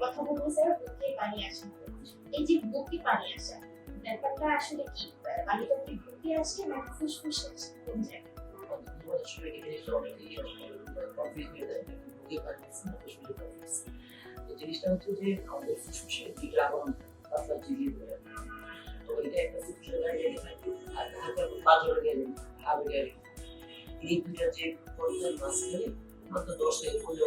কথা বলব স্যার বুকে পানি আসা। এই যে বুকে পানি আসা, ব্যাপারটা আসলে কি? পানিটা কি বুকে আসে না ফুসফুসে আসে? কোন জিনিসটা হচ্ছে যে আমাদের ফুসফুসে যে দ্রাবণ পাতলা ঝিলিয়ে পড়ে তো এটা একটা ফুসফুসে দাঁড়িয়ে আর একটা পাঁচজনে গেলে হাবে গেলে এই দুইটা যে পরিমাণ মাঝখানে, মাত্র দশ থেকে পনেরো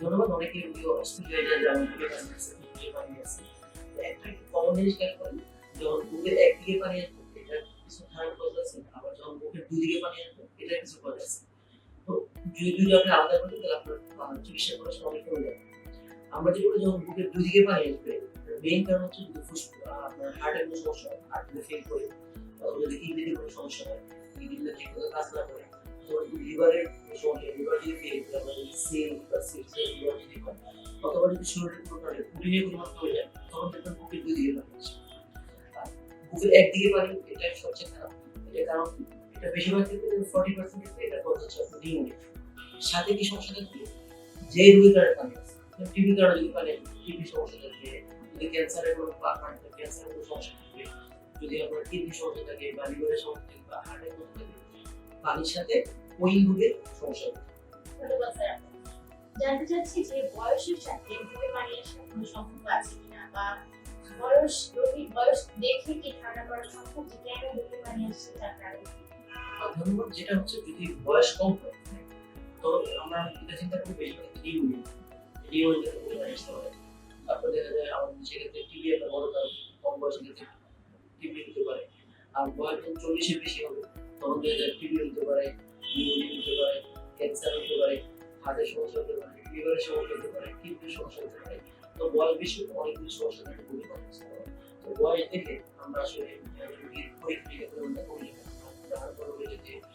ধন্যবাদ অনেকে অস্থির যায় যেমন তো একটা কমন জিনিস খেয়াল করেন, যখন বুকের একদিকে পানি আসবে এটা কিছু ধারণ কজ আছে, আবার যখন বুকের দুই দিকে পানি আসবে এটা কিছু কজ আছে। তো যদি যদি আপনি আলাদা করেন তাহলে আপনার চিকিৎসা করার সময় কমে যাবে। আমরা যেগুলো যখন বুকের দুই দিকে পানি আসবে মেইন কারণ হচ্ছে যদি আপনার হার্টের কোনো সমস্যা হয় হার্ট যদি ফেল করে যদি কিডনিতে কোনো সমস্যা হয় কিডনিতে ঠিক মতো কাজ না করে যদি লিভারের সমস্যা লিভার যদি ফেল করে সেল সাথে কি সমস্যা থাকবে যে রোগীর পানি আসে কারণে যদি পানি টিবি সমস্যা থাকবে যদি ক্যান্সারের কোনো থাকে ক্যান্সারের কোনো সমস্যা থাকবে যদি আপনার কিডনি সমস্যা থাকে, বা লিভারের সমস্যা থাকে, বা হার্টের সমস্যা থাকে পানির সাথে ওই রোগের সমস্যা আপনাকে। জানতে চাচ্ছি যে বয়সের সাথে বুকে পানি আসার কোনো সম্পর্ক আছে কিনা বা বয়স রোগীর বয়স দেখে কি ধারণা করা সম্ভব যে কেন বুকে পানি আসছে তার কারণ যেটা হচ্ছে যদি বয়স কম তো আমরা এটা চিন্তা পারে। তারপর দেখা যায় আমাদের টিবি একটা বড় কারণ, কম বয়সে ক্ষেত্রে টিবি হতে পারে। আর বয়স যখন চল্লিশের বেশি হবে, তখন দেখা যায় টিবি হতে পারে নিউমোনিয়া হতে পারে ক্যান্সার হতে পারে হার্টের সমস্যা হতে পারে, লিভারের সমস্যা হতে পারে, কিডনির সমস্যা হতে পারে, তো বয়স বেশি অনেকগুলো সমস্যা থাকে বলে তো বয়স দেখে আমরা আসলে রোগীর পরীক্ষা আমরা করি না। আমরা